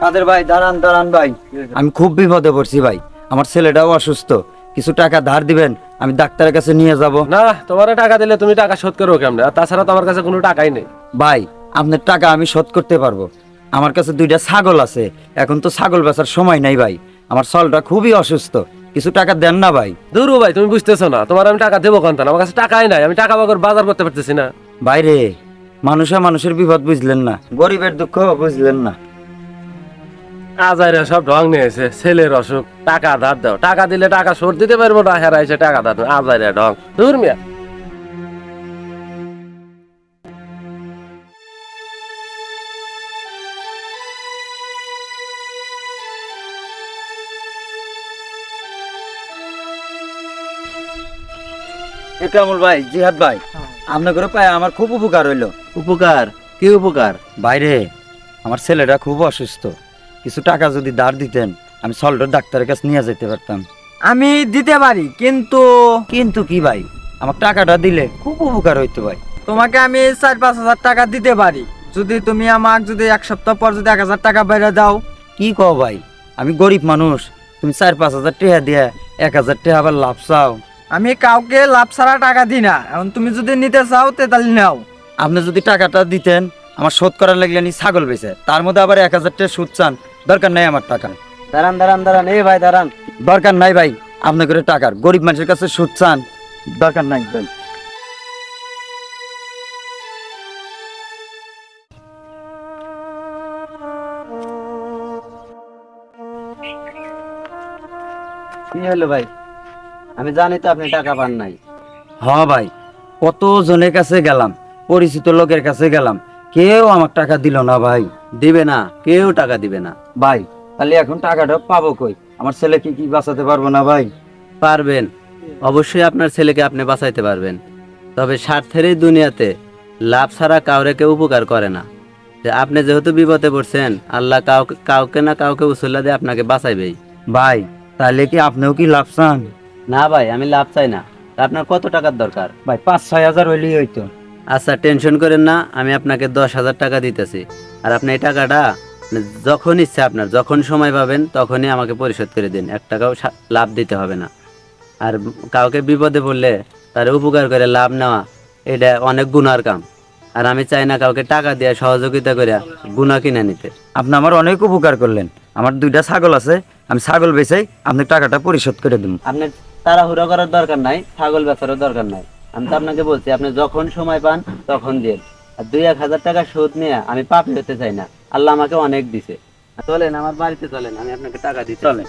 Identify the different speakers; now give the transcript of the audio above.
Speaker 1: কাদের ভাই দাঁড়ান দাঁড়ান ভাই। আমি খুব বিপদে পড়ছি ভাই। আমার ছেলেটাও অসুস্থ। কিছু টাকা ধার দিবেন আমি ডাক্তারের কাছে নিয়ে যাব।
Speaker 2: না তোমার টাকা দিলে তুমি টাকা শোধ করো কেমনে? আর তাছাড়া তো আমার কাছে কোনো টাকাই নেই।
Speaker 1: ভাই আপনার টাকা আমি শোধ করতে পারব। আমার কাছে দুইটা ছাগল আছে। এখন তো ছাগল বেচার সময় নাই ভাই। আমার সলটা খুবই অসুস্থ। কিছু টাকা দেন না ভাই।
Speaker 2: দূরু ভাই তুমি বুঝতেছো না। তোমার আমি টাকা দেবো কোন আমার কাছে টাকাই নাই। আমি টাকা বাগর বাজার করতে পারতেছি না।
Speaker 1: বাইরে মানুষে মানুষের বিপদ বুঝলেন না। গরিবের দুঃখ বুঝলেন না।
Speaker 2: আজাইরা সব ঢং নিয়েছে ছেলের অসুখ টাকা ধার দাও। টাকা দিলে টাকা শোধ দিতে পারব না হেরা এসে টাকা ধার। আজাইরা ঢং। দূর মিয়া।
Speaker 1: একরামুল ভাই? জিহাদ ভাই আপনার করে পায় আমার খুব উপকার হইল।
Speaker 3: উপকার? কি উপকার?
Speaker 1: বাইরে আমার ছেলেটা খুব অসুস্থ। কিছু টাকা যদি ধার দিতেন আমি সল্টর ডাক্তারের কাছে নিয়ে যেতে পারতাম।
Speaker 4: আমি দিতে পারি কিন্তু
Speaker 1: কিন্তু কি ভাই? আমার টাকাটা দিলে খুব উপকার হইতো ভাই।
Speaker 4: তোমাকে আমি চার পাঁচ হাজার টাকা দিতে পারি। যদি তুমি আমাকে যদি এক সপ্তাহ পর যদি এক হাজার টাকা বেড়ে দাও।
Speaker 1: কি কও ভাই? আমি গরিব মানুষ তুমি চার পাঁচ হাজার টাকা দিয়ে এক হাজার টাকা আবার লাভ চাও।
Speaker 4: আমি কাউকে লাভ ছাড়া টাকা দিই না। এখন তুমি যদি নিতে চাও তে তাহলে নাও।
Speaker 1: আপনি যদি টাকাটা দিতেন আমার শোধ করার লাগলে আমি ছাগল বেচে তার মধ্যে আবার এক হাজার টাকা সুদ চান। দরকার নাই আমার টাকা।
Speaker 3: দাঁড়ান দাঁড়ান দাঁড়ান। এই ভাই দাঁড়ান।
Speaker 1: দরকার নাই ভাই আপনার করে টাকার। গরিব মানুষের কাছে সুদ চান দরকার নাই ভাই।
Speaker 3: কি হলো ভাই? আমি জানি তো আপনি টাকা পান নাই।
Speaker 1: হ্যাঁ ভাই কত জনের কাছে গেলাম পরিচিত লোকের কাছে গেলাম কেউ আমার টাকা দিল না ভাই।
Speaker 3: দিবে না, কেউ টাকা দিবে না।
Speaker 1: ভাই তাহলে এখন টাকাটা পাবো কই? আমার ছেলেকে কি বাঁচাতে পারব না ভাই?
Speaker 3: পারবেন। অবশ্যই আপনার ছেলেকে আপনি বাঁচাইতে পারবেন। তবে স্বার্থের এই দুনিয়াতে লাভ ছাড়া কাউরে কেউ উপকার করে না। যে আপনি যেহেতু বিপদে পড়ছেন, আল্লাহ কাউকে কাউকে না কাউকে উসুল্লা দিয়ে আপনাকে বাঁচাইবেই।
Speaker 1: ভাই, তাহলে কি আপনিও কি লাভ চান?
Speaker 3: না ভাই, আমি লাভ চাই না। আপনার কত টাকার দরকার?
Speaker 1: ভাই পাঁচ ছয় হাজার হইলেই হইতো।
Speaker 3: আচ্ছা টেনশন করেন না আমি আপনাকে দশ হাজার টাকা দিতেছি। আর আপনি এই টাকাটা মানে যখন ইচ্ছা আপনার যখন সময় পাবেন তখনই আমাকে পরিশোধ করে দিন। এক টাকাও লাভ দিতে হবে না। আর কাউকে বিপদে পড়লে তার উপকার করে লাভ নেওয়া এটা অনেক গুনার কাম। আর আমি চাই না কাউকে টাকা দিয়ে সহযোগিতা করে গুণা কিনে নিতে।
Speaker 1: আপনি আমার অনেক উপকার করলেন। আমার দুইটা ছাগল আছে আমি ছাগল বেচাই আপনি টাকাটা পরিশোধ করে দিন
Speaker 3: আপনি তাড়াহুড়ো করার দরকার নাই ছাগল বেচারও দরকার নাই। আমি তো আপনাকে বলছি, আপনি যখন সময় পান, তখন দেন। আর দুই এক হাজার টাকা সুদ নিয়ে, আমি পাপি হতে চাই না। আল্লাহ আমাকে অনেক দিছে। চলেন, আমার বাড়িতে চলেন, আমি আপনাকে টাকা দিই চলেন।